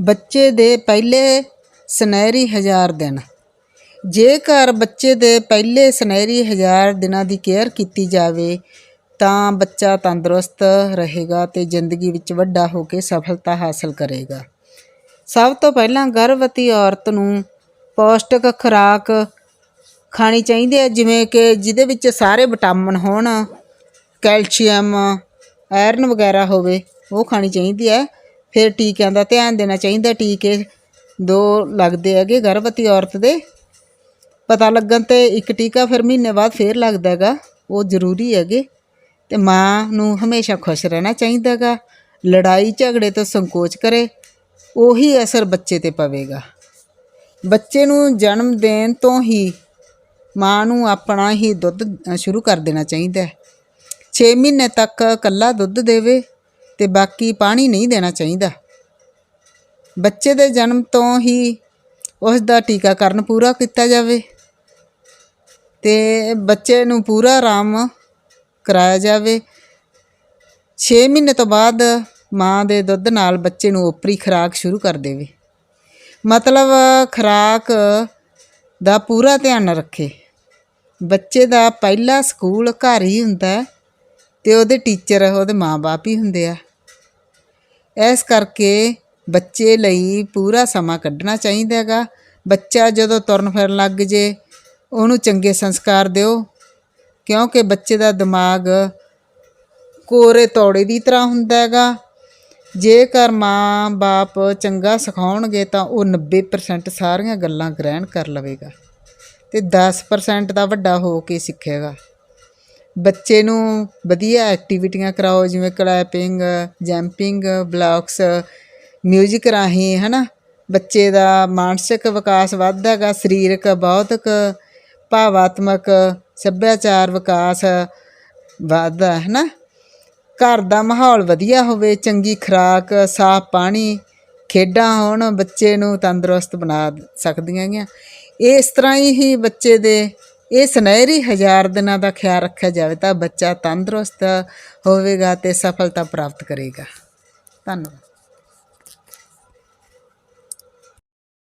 ਬੱਚੇ ਦੇ ਪਹਿਲੇ ਸੁਨਹਿਰੀ ਹਜ਼ਾਰ ਦਿਨ। ਜੇਕਰ ਬੱਚੇ ਦੇ ਪਹਿਲੇ ਸੁਨਹਿਰੀ ਹਜ਼ਾਰ ਦਿਨਾਂ ਦੀ ਕੇਅਰ ਕੀਤੀ ਜਾਵੇ, ਤਾਂ ਬੱਚਾ ਤੰਦਰੁਸਤ ਰਹੇਗਾ ਤੇ ਜ਼ਿੰਦਗੀ ਵਿੱਚ ਵੱਡਾ ਹੋ ਕੇ ਸਫਲਤਾ ਹਾਸਲ ਕਰੇਗਾ। ਸਭ ਤੋਂ ਪਹਿਲਾਂ ਗਰਭਵਤੀ ਔਰਤ ਨੂੰ ਪੌਸ਼ਟਿਕ ਖੁਰਾਕ ਖਾਣੀ ਚਾਹੀਦੀ ਹੈ, ਜਿਵੇਂ ਕਿ ਜਿਹਦੇ ਵਿੱਚ ਸਾਰੇ ਵਿਟਾਮਿਨ ਹੋਣ, ਕੈਲਸ਼ੀਅਮ, ਆਇਰਨ ਵਗੈਰਾ ਹੋਵੇ, ਉਹ ਖਾਣੀ ਚਾਹੀਦੀ ਹੈ। ਫਿਰ ਟੀਕਿਆਂ ਦਾ ਧਿਆਨ ਦੇਣਾ ਚਾਹੀਦਾ, ਟੀਕੇ ਦੋ ਲੱਗਦੇ ਹੈਗੇ ਗਰਭਵਤੀ ਔਰਤ ਦੇ। ਪਤਾ ਲੱਗਣ ਤੇ ਇੱਕ ਟੀਕਾ ਫਿਰ ਮਹੀਨੇ ਬਾਅਦ ਫੇਰ ਲੱਗਦਾ ਹੈਗਾ, ਉਹ ਜ਼ਰੂਰੀ ਹੈਗੇ। ਤੇ ਮਾਂ ਨੂੰ ਹਮੇਸ਼ਾ ਖੁਸ਼ ਰਹਿਣਾ ਚਾਹੀਦਾ ਹੈਗਾ, ਲੜਾਈ ਝਗੜੇ ਤੋਂ ਸੰਕੋਚ ਕਰੇ, ਉਹੀ ਅਸਰ ਬੱਚੇ ਤੇ ਪਵੇਗਾ। ਬੱਚੇ ਨੂੰ ਜਨਮ ਦੇਣ ਤੋਂ ਹੀ ਮਾਂ ਨੂੰ ਆਪਣਾ ਹੀ ਦੁੱਧ ਸ਼ੁਰੂ ਕਰ ਦੇਣਾ ਚਾਹੀਦਾ ਹੈ। 6 ਮਹੀਨੇ ਤੱਕ ਕੱਲਾ ਦੁੱਧ ਦੇਵੇ ਤੇ ਬਾਕੀ ਪਾਣੀ ਨਹੀਂ ਦੇਣਾ ਚਾਹੀਦਾ। ਬੱਚੇ ਦੇ ਜਨਮ ਤੋਂ ਹੀ ਉਸ ਦਾ ਟੀਕਾਕਰਨ ਪੂਰਾ ਕੀਤਾ ਜਾਵੇ ਤੇ ਬੱਚੇ ਨੂੰ ਪੂਰਾ ਆਰਾਮ ਕਰਾਇਆ ਜਾਵੇ। 6 ਮਹੀਨੇ ਤੋਂ ਬਾਅਦ ਮਾਂ ਦੇ ਦੁੱਧ ਨਾਲ ਬੱਚੇ ਨੂੰ ਓਪਰੀ ਖੁਰਾਕ ਸ਼ੁਰੂ ਕਰ ਦੇਵੇ। ਮਤਲਬ ਖੁਰਾਕ ਦਾ ਪੂਰਾ ਧਿਆਨ ਰੱਖੇ। ਬੱਚੇ ਦਾ ਪਹਿਲਾ ਸਕੂਲ ਘਰ ਹੀ ਹੁੰਦਾ ਹੈ ਤੇ ਉਹਦੇ ਟੀਚਰ, ਉਹਦੇ ਮਾਪੇ ਹੀ ਹੁੰਦੇ ਆ। ਇਸ ਕਰਕੇ ਬੱਚੇ ਲਈ ਪੂਰਾ ਸਮਾਂ ਕੱਢਣਾ ਚਾਹੀਦਾ ਹੈਗਾ। ਬੱਚਾ ਜਦੋਂ ਤੁਰਨ ਫਿਰਨ ਲੱਗ ਜੇ, ਉਹਨੂੰ ਚੰਗੇ ਸੰਸਕਾਰ ਦਿਓ, ਕਿਉਂਕਿ ਬੱਚੇ ਦਾ ਦਿਮਾਗ ਕੋਰੇ ਤੋੜੇ ਦੀ ਤਰ੍ਹਾਂ ਹੁੰਦਾ ਹੈਗਾ। ਜੇਕਰ ਮਾਂ ਬਾਪ ਚੰਗਾ ਸਿਖਾਉਣਗੇ ਤਾਂ ਉਹ 90% ਸਾਰੀਆਂ ਗੱਲਾਂ ਗ੍ਰਹਿਣ ਕਰ ਲਵੇਗਾ ਤੇ 10% ਦਾ ਵੱਡਾ ਹੋ ਕੇ ਸਿੱਖੇਗਾ। ਬੱਚੇ ਨੂੰ ਵਧੀਆ ਐਕਟੀਵਿਟੀਆਂ ਕਰਾਓ, ਜਿਵੇਂ ਕਲੈਪਿੰਗ ਜੰਪਿੰਗ ਬਲੌਕਸ ਮਿਊਜ਼ਿਕ ਰਾਹੀਂ, ਹਨਾ? ਬੱਚੇ ਦਾ ਮਾਨਸਿਕ ਵਿਕਾਸ ਵੱਧਦਾ ਹੈਗਾ ਸਰੀਰਕ ਬੌਧਿਕ, ਭਾਵਾਤਮਕ, ਸੱਭਿਆਚਾਰ ਵਿਕਾਸ ਵੱਧਦਾ ਹੈ ਨਾ ਘਰ ਦਾ ਮਾਹੌਲ ਵਧੀਆ ਹੋਵੇ, ਚੰਗੀ ਖੁਰਾਕ, ਸਾਫ਼ ਪਾਣੀ, ਖੇਡਾਂ ਹੋਣ, ਬੱਚੇ ਨੂੰ ਤੰਦਰੁਸਤ ਬਣਾ ਸਕਦੀਆਂ ਹੈਗੀਆਂ ਇਸ ਤਰ੍ਹਾਂ ਹੀ ਬੱਚੇ ਦੇ ਇਹ ਸੁਨਹਿਰੀ ਹਜ਼ਾਰ ਦਿਨਾਂ ਦਾ ਖਿਆਲ ਰੱਖਿਆ ਜਾਵੇ ਤਾਂ ਬੱਚਾ ਤੰਦਰੁਸਤ ਹੋਵੇਗਾ ਤੇ ਸਫਲਤਾ ਪ੍ਰਾਪਤ ਕਰੇਗਾ। ਧੰਨਵਾਦ।